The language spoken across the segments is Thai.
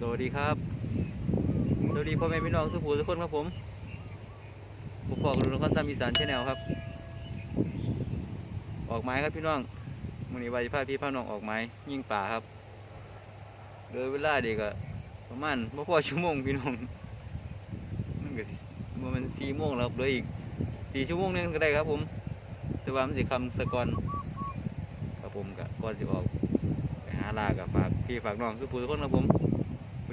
สวัสดีครับ สวัสดีพ่อแม่พี่น้องสุภูทุกคนครับผมผมบอกลุงนครซ้ำอีสานชแนลครับ ออกไม้ครับพี่น้องมือนี้วาจิพาพี่พาน้องออกไม้ยิงป่าครับโดยเวลาเด็กอะประมาณไม่พอชั่วโมงพี่น้องมันก็มันสี่โมงแล้วเหลืออีกสี่ชั่วโมงนึงก็ได้ครับผม แต่ว่ามันสิคำสะกอนครับผมก็ก่อนจะออกไปหาลากับฝากพี่ฝากน้องสุภูทุกคนครับผม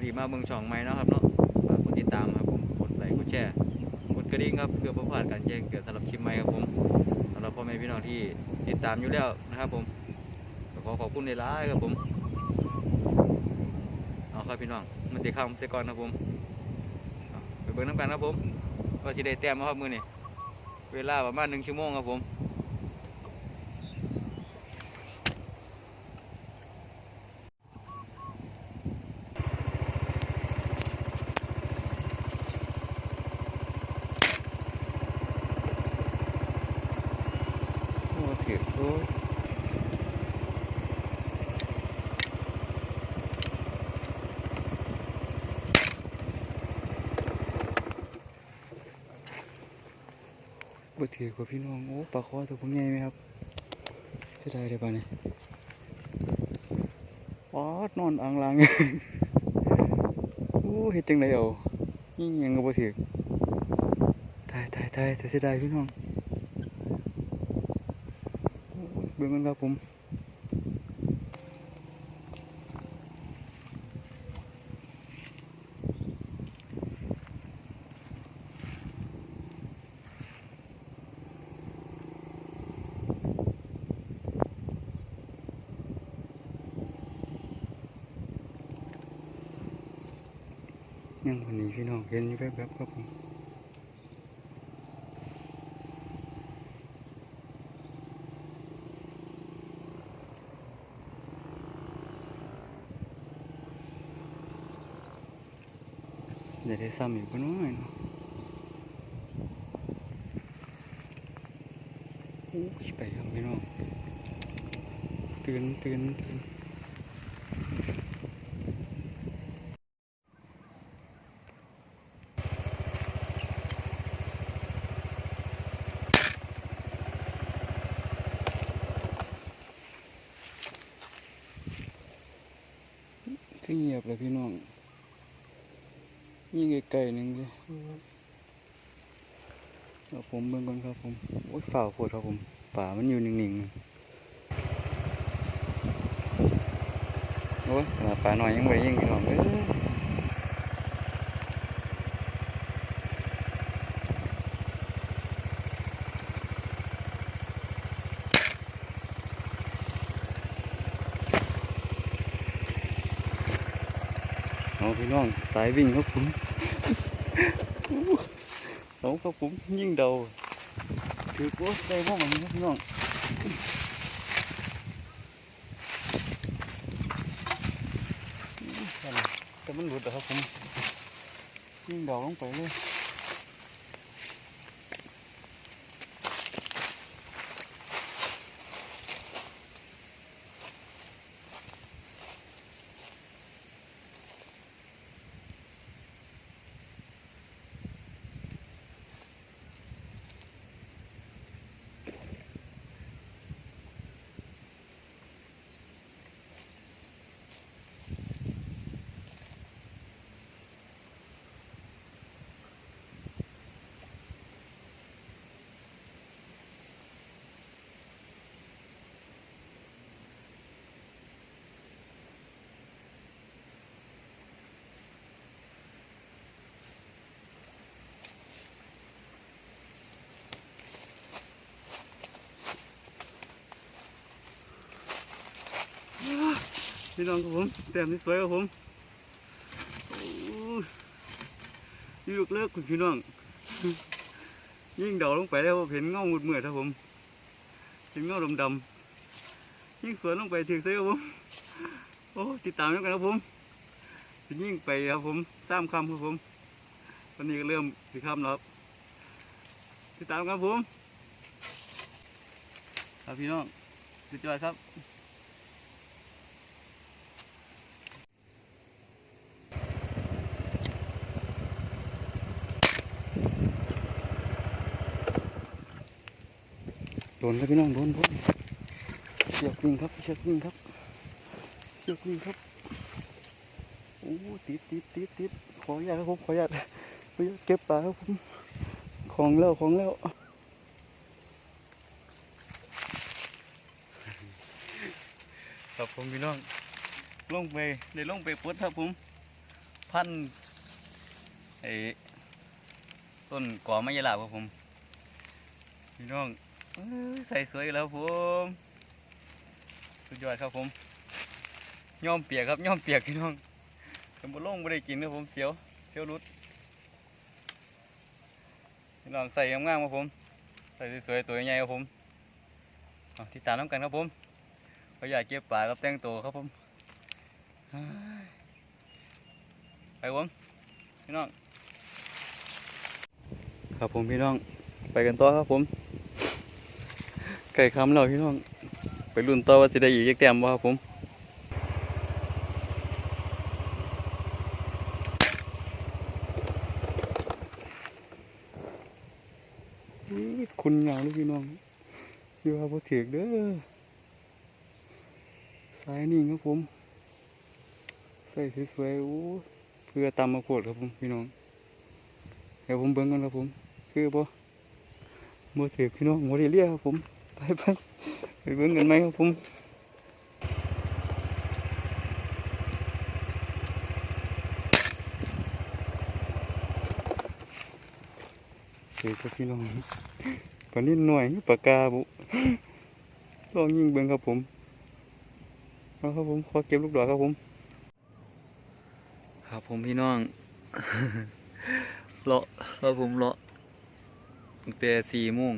ดีมาเบิ่งช่องใหม่เนาะครับเนาะฝากกดติดตามครับผมกดไลค์กดแชร์กดกระดิ่งครับเพื่อประพลาดการแจ้งเกิดสำหรับคลิปใหม่ครับผมสำหรับพ่อแม่พี่น้องที่ติดตามอยู่แล้วนะครับ ผมขอขอบคุณในร้ายครับผมเอาครับพี่น้องมันจะคำเสียก่อนครับผมไปเบิ่งน้ำกันครับผมว่าสิได้แต้มบ่ครับมือนี่เวลาประมาณหนึ่งชั่วโมงครับผม โอ้ถือโอ้ยบ่ ถือกว่าพี่น้อง โอ้ปลาคอตัวผมใหญ่ไหมครับเสียดายเลยป่ะเนี่ยปอดนอนอ่างลางโอ้เห็ดจังไรเอายิ่งยังก็บ่ถือกตายตายตายแต่เสียดายพี่น้องเบิ่งกันครับผม ยังวันนี้พี่น้องเห็นอยู่แบบๆครับผมเดี๋ยวได้ซ้ำอีกบ่น้อยเนาะโอ้ยไปครับพี่น้องตื่นตื่นตื่น ขึ้นเงียบเลยพี่น้องยิ่งไกลๆหนึ่งเลยเอาผมเบิ่งก่อนครับผม โอ้ยฝ่าวโคตรครับผมป่ามันอยู่นิ่งๆโอ้ยป่าหน่อยยังไม่ยิงพี่น้องเอ้ย พี่น้องสายวิ่งครับผมเอาครับผมยิ่งเดาถือโอ้ได้พวกมันครับพี่น้องนั่นน่ะแต่มันหลุดอะครับผมยิ่งเดาลงไปเลย พี่น้องครับผมเต็มที่สวยครับผมยกเลิกคุณพี่น้อง ยิ่งเดาลงไปแล้วเห็นเงาหมดเหมือดครับผม เห็นเงาดำๆยิ่งสวนลงไปถึงเส้ครับผมโอ้ติดตามกันครับผมยิ่งไปครับผมสามคำครับผมวันนี้ก็เริ่มสี่คำแล้วครับติดตามครับผม ครับพี่น้องสุดยอดครับ โดนครับพี่น้องโดนโดนเชือกวิ่งครับเชือกวิ่งครับเชือกวิ่งครับโอ้ติดติดติดติดขออนุญาตครับผมขออนุญาตขออนุญาตเก็บปลาครับผมของแล้วของแล้วครับผมพี่น้องลงไปได้ลงไปปลดครับผมพันไอ้ต้นกอไม้ยาลาครับผมพี่น้อง ใส่สวยแล้วผมสุดยอดครับผมย่อมเปียกครับย่อมเปียกพี่น้องเป็นบุลงไม่ได้กินครับผมเสียวเสียวรุดพี่น้องใส่งามๆครับผม ใส่สวยๆตัวใหญ่ครับผมเอาติดตามน้ำกันครับผมเขาอยากเก็บปลาครับแต่งตัวครับผมไปครับผมพี่น้อง ครับผมพี่น้องไปกันต่อครับผม ไก่คำแล้วพี่น้อง ไปรุ่นต่อว่าสิได้อีกจักแต้มบ่ครับผมคุณเหงาเลยพี่น้องอยู่ครับพอถือกเด้อสายนี่ครับผมใส่สวยๆโอ้เพื่อตำมาโพดครับผมพี่น้องเดี๋ยวผมเบิ่งกันครับผม คือบ่โมถือพี่น้องโมเดเลียครับผม ไปไปไปเบิ่งกันไหมครับผมถือกับพี่น้องปลานิ่นหน่อยปากกาบุลองยิงเบิ่งครับผมเอาครับผมขอเก็บลูกดอกครับผม ครับผมพี่น้องเลาะครับผมเลาะตั้งแต่สี่โมง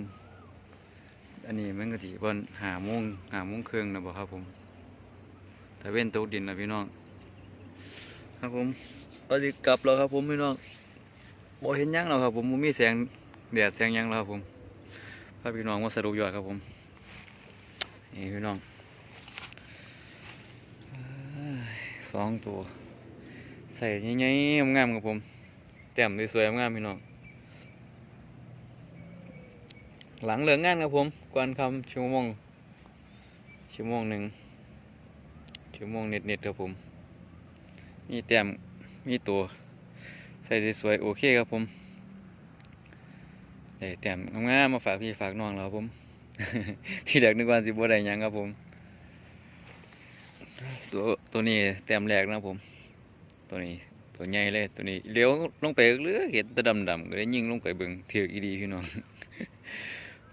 อันนี้มันก็สิบอนหาโมงหาโมงเครึ่องนะบ่ครับผมแต่เว้นตกดินนะพี่น้อง ครับผมตอนนี้กลับแล้วครับผมพี่น้องบ่เห็นยังแล้วครับผมบ่มีแสงแดดแสงยังแล้วครับผมพาพี่น้องมาสรุปยอดครับผมนี่พี่น้องสองตัวใส่ใหญ่ๆงามๆครับผมแต้มสวยๆงามพี่น้องหลังเหลิกงานครับผม ก่อนคำชั่วโมงชั่วโมงหนึ่งชั่วโมงเน็ตเน็ตๆครับผม มีแต้มมีตัวใส่สวยๆโอเคครับผมได้แต้มงามมาฝากพี่ฝากน้องแล้วครับผม ที่แรกนึกว่าสิบ่ได้หยังครับผม ตัวตัวนี้แต้มแรกนะผม ตัวนี้ตัวใหญ่เลยตัวนี้เลี้ยวลงไปเลือเห็นตะดำๆก็ได้ยิงลงไปเบิ่งเถือกอีดีพี่น้อง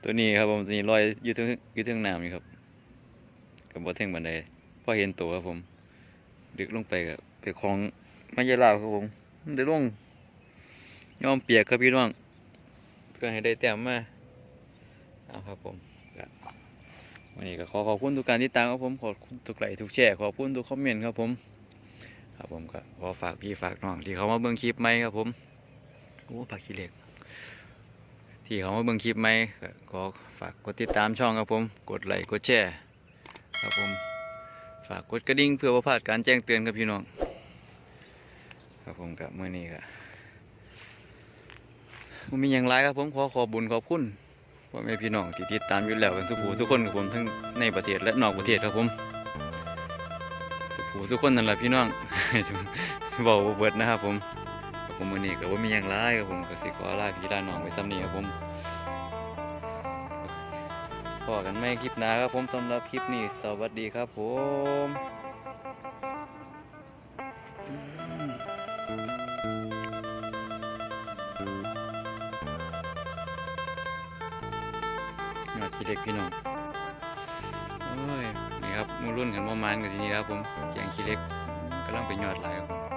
ตัวนี้ครับผมตัวนี้ลอยอยู่ทึงอยู่ทึงน้ำอยู่ครับกับบ่เท่งบันไดพอเห็นตัวครับผมดึกลงไปกับไปคลองไม้ยาลาครับผมมันได้ลงยอมเปียกครับพี่น้องเพื่อให้ได้แต้มมาเอาครับผมวันนี้ก็ขอขอบคุณทุกการติดตามครับผมขอบคุณทุกไลค์ทุกแชร์ขอบคุณทุกคอมเมนต์ครับผมครับผมก็ขอฝากพี่ฝากน้องที่เขามาเบิ่งคลิปใหม่ครับผมโอ้ปากขี้เหล็ก ที่เขามาเบิ่งคลิปไหมก็ขอฝากกดติดตามช่องครับผม กดไลค์กดแชร์ครับผมฝากกดกระดิ่งเพื่อบ่พลาดการแจ้งเตือนครับพี่น้อง ครับผมกับเมื่อนี้ก็บ่มีอย่างไรครับผมขอขอบุญขอบคุณพ่อแม่พี่น้องที่ติดตามอยู่แล้วกันสุขูทุกคนครับผมทั้งในประเทศและนอกประเทศครับผม สุขูทุกคนนั่นแหละพี่น้องจะบอกบ่เบิดนะครับผม ผมวันนี้ก็ว่ามีอย่างไรครับผมก็สิขอลาพี่ลาน้องไว้ซ้ำนี้ครับผมพอกันไม่คลิปหน้าครับผมสำหรับคลิปนี้สวัสดีครับผมอืมยอดขี้เล็กพี่น้องโอ้ยนี่ครับมือรุ่นกันประมาณกันทีนี้ครับผมแกงขี้เล็กกำลังไปยอดหลายครับผม